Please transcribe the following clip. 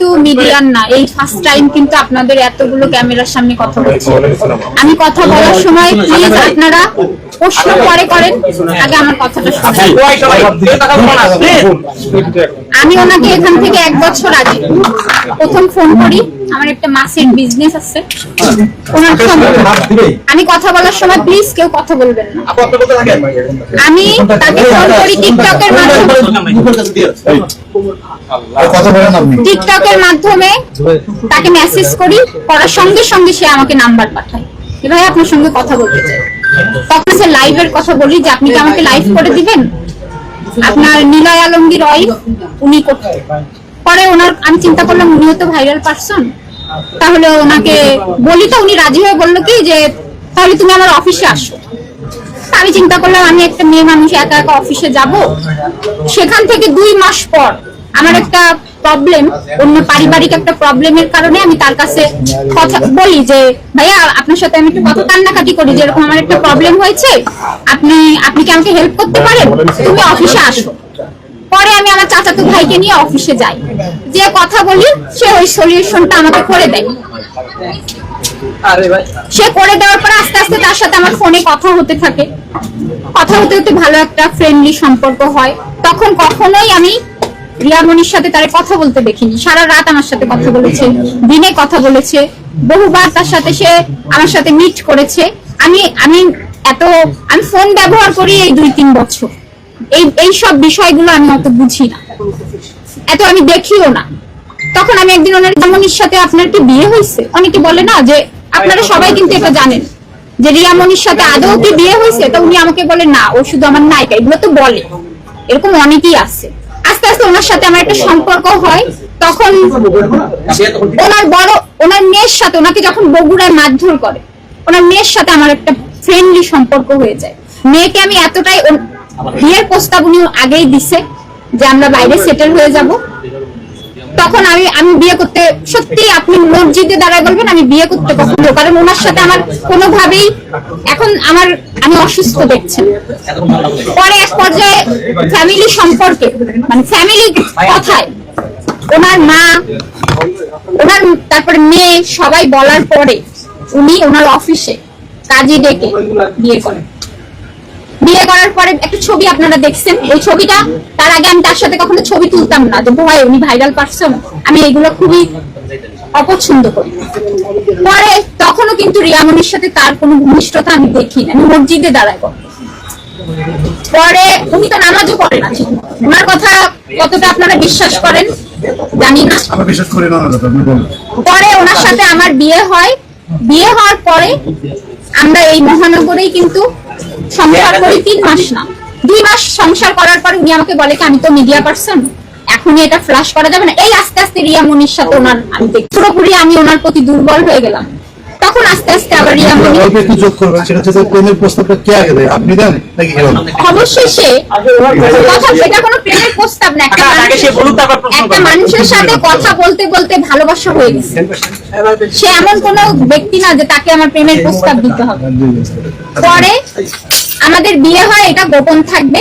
কিন্তু মিডিয়ার না। এই ফার্স্ট টাইম কিন্তু আপনাদের এতগুলো ক্যামেরার সামনে কথা বলছি। আমি কথা বলার সময় প্লিজ আপনারা প্রশ্ন পরে করেন। আগে আমার কথাটা শুনুন। আমি ওনাকে এখান থেকে এক বছর আগে প্রথম ফোন করি। আমার একটা মাসের বিজনেস আছে। ওনার আমি কথা বলার সময় প্লিজ কেউ কথা বলবেন না। আমি তাকে ফোন করি টিকটকের মাধ্যমে। কথা বলেন টিকটকের মাধ্যমে তাকে মেসেজ করি করার সঙ্গে সঙ্গে সে আমাকে নাম্বার পাঠায়। ভাই আপনার সঙ্গে কথা বলতে চাই। তখন সে লাইভের কথা বলি যে আপনি কি আমাকে লাইভ করে দিবেন? আপনার নিলয় আলমগীর ওয়াইফ উনি পরে ওনার, আমি চিন্তা করলাম উনিও তো ভাইরাল পারসন তাহলে ওনাকে বলি তো, উনি রাজি হয়ে বলল কি যে, তাহলে তুমি আমার অফিসে আসো। আমি চিন্তা করলাম, আমি একটা মেয়ে মানুষ, একা একা অফিসে যাব। সেখান থেকে দুই মাস পর আমার একটা প্রবলেম অন্য পারিবারিক একটা প্রবলেমের কারণে আমি তার কাছে কথা বলি যে ভাইয়া আপনার সাথে আমি একটু কথা কান্নাকাটি করি যে এরকম আমার একটা প্রবলেম হয়েছে আপনি আপনি কি আমাকে হেল্প করতে পারেন? তুমি অফিসে আসো। পরে আমি আমার চাচাতো ভাইকে নিয়ে অফিসে যাই। যে কথা বলি সে ওই সলিউশনটা আমাকে করে দেয়। সে করে দেওয়ার পর আস্তে আস্তে তার সাথে আমার ফোনে কথা হতে থাকে। কথা হতে হতে ভালো একটা ফ্রেন্ডলি সম্পর্ক হয়। তখন কখনোই আমি রিয়ামনির সাথে তার কথা বলতে দেখিনি। সারা রাত আমার সাথে কথা বলেছে, দিনে কথা বলেছে। বহুবার তার সাথে সে আমার সাথে মিট করেছে। আমি আমি এত, আমি ফোন ব্যবহার করি এই দুই তিন বছর। এই এই সব বিষয়গুলো আমি অত বুঝি না। এত আমি দেখিও না। তখন আমি একদিন ওনার রিয়ামনির সাথে আপনার কি বিয়ে হয়েছে? অনেকে বলে না যে আপনারা সবাই কিন্তু এটা জানেন। যে রিয়ামনির সাথে আদৌ কি বিয়ে হয়েছে? তো উনি আমাকে বলে, না, ও শুধু আমার নায়িকা। এগুলো তো বলে। এরকম অনেকেই আছে। আস্তে ওনার সাথে আমার একটা সম্পর্ক হয়, তখন ওনার বড়, ওনার মেয়ের সাথে, ওনাকে যখন বগুড়ায় মারধর করে, ওনার মেয়ের সাথে আমার একটা ফ্রেন্ডলি সম্পর্ক হয়ে যায়। মেয়েকে আমি এতটাই, বিয়ের প্রস্তাব উনি আগেই দিছে যে আমরা বাইরে সেটেল হয়ে যাব। তখন আমি আমি বিয়ে করতে, সত্যি আপনি মসজিদে দাঁড়ায় বলবেন, আমি বিয়ে করতে কখনো কারণ ওনার সাথে আমার কোনোভাবেই, এখন আমার, আমি অসুস্থ দেখছেন। পরে এক পর্যায়ে ফ্যামিলি সম্পর্কে মানে ফ্যামিলি কথায়, ওনার মা, ওনার তারপরে মেয়ে, সবাই বলার পরে উনি ওনার অফিসে কাজী ডেকে বিয়ে করেন। বিয়ে পরে একটা ছবি আপনারা দেখছেন। ওই ছবিটা তার আগে আমি তার সাথে কখনো ছবি তুলতাম না। যে ভয় উনি ভাইরাল পারসন আমি এগুলো খুবই অপছন্দ করি। পরে তখনও কিন্তু রিয়ামনির সাথে তার কোনো ঘনিষ্ঠতা আমি দেখি না। আমি মসজিদে দাঁড়ায় পরে উনি তো নামাজও পড়ে না ঠিক মতো। ওনার কথা কতটা আপনারা বিশ্বাস করেন জানি না। পরে ওনার সাথে আমার বিয়ে হয়। বিয়ে হওয়ার পরে আমরা এই মহানগরেই কিন্তু সংসার করি তিন মাস না। দুই মাস সংসার করার পর উনি আমাকে বলে কি আমি তো মিডিয়া পার্সন এখনই এটা ফ্লাশ করা যাবে না। এই আস্তে আস্তে রিয়া মনির সাথে ওনার আমি দেখি। পুরোপুরি আমি ওনার প্রতি দুর্বল হয়ে গেলাম। তখন আস্তে আস্তে আবার রিয়া মনি অল্প একটু যোগ করবেন সেটা হচ্ছে প্রেমের প্রস্তাবটা কে আগে দেয়? আপনি দেন নাকি অবশ্যই সে কথা এটা কোনো প্রেমের প্রস্তাব না একটা আগে সে বলুক তারপর প্রশ্ন একটা মানুষের সাথে কথা বলতে বলতে ভালোবাসা হয়ে গেছে। সে এমন কোনো ব্যক্তি না যে তাকে আমার প্রেমের প্রস্তাব দিতে হবে। পরে আমাদের বিয়ে হয় এটা গোপন থাকবে।